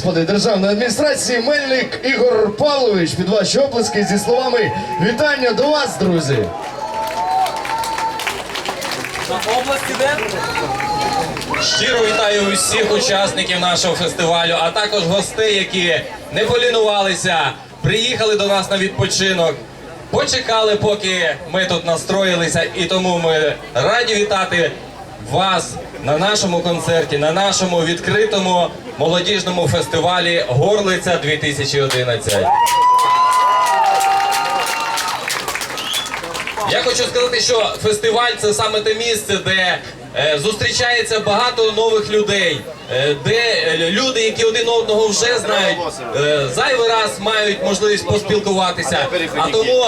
Господи державної адміністрації Мельник Ігор Павлович під ваші оплески зі словами вітання до вас, друзі. області? Щиро вітаю усіх учасників нашого фестивалю, а також гостей, які не полінувалися, приїхали до нас на відпочинок. Почекали, поки ми тут настроїлися, і тому ми раді вітати вас на нашому концерті, на нашому відкритому молодіжному фестивалі Горлиця 2011. Я хочу сказати, що фестиваль це саме те місце, де е, зустрічається багато нових людей, е, де е, люди, які один одного вже знають, зайвий раз мають можливість поспілкуватися. А тому,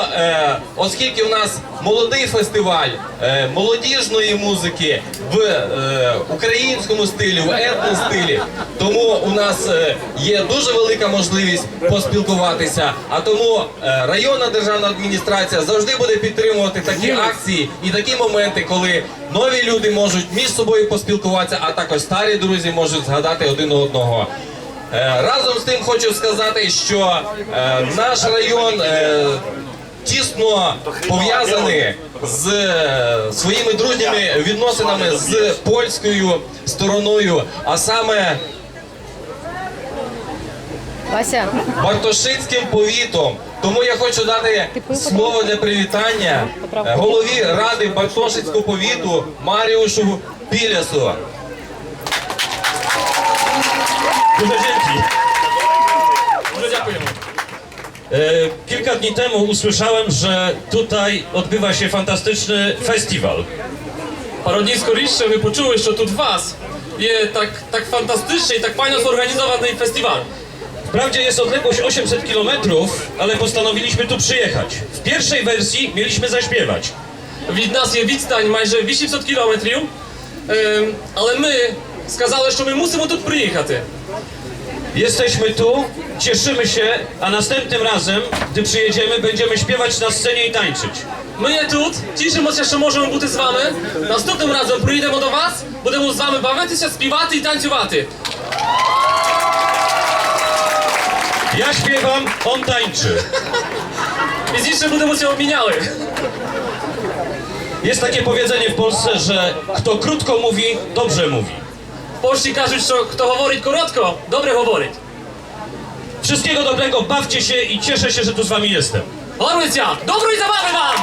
оскільки в нас молодий фестиваль е, молодіжної музики в е, українському стилі, в етностилі, тому у нас е, є дуже велика можливість поспілкуватися. А тому е, районна державна адміністрація завжди буде підтримувати такі акції і такі моменти, коли нові люди можуть між собою поспілкуватися, а також старі друзі можуть згадати один одного. Разом з тим хочу сказати, що е, наш район е, тісно пов'язаний з е, своїми дружніми відносинами з польською стороною, а саме Вася, Бартошицьким повітом. Тому я хочу дати слово для привітання е, голові ради Бартошицького повіту Маріушу dzięki. Дуже kilka dni temu usłyszałem, że tutaj odbywa się fantastyczny festiwal. Пару днів скоріше ми почули, що тут у вас є так, так фантастичний, так файно зорганізований фестиваль. Wprawdzie jest odległość 800 km, ale postanowiliśmy tu przyjechać. W pierwszej wersji mieliśmy zaśpiewać. Від нас є відстань майже 800 кілометрів, ем, але ми сказали, що ми мусимо тут приїхати. Jesteśmy tu, cieszymy się, a następnym razem, gdy przyjedziemy, będziemy śpiewać na scenie i tańczyć. My je tut, ciszy moc jeszcze możemy buty z wami. Następnym razem przyjdziemy do was, będziemy z wami bawić się, śpiewać i tańczywać. Ja śpiewam, on tańczy. I jeszcze będziemy się obmieniały. Jest takie powiedzenie w Polsce, że kto krótko mówi, dobrze mówi. W Polsce każą, że kto mówi krótko, dobrze mówi. Wszystkiego dobrego, bawcie się i cieszę się, że tu z wami jestem. Orłycja, dobrej zabawy wam!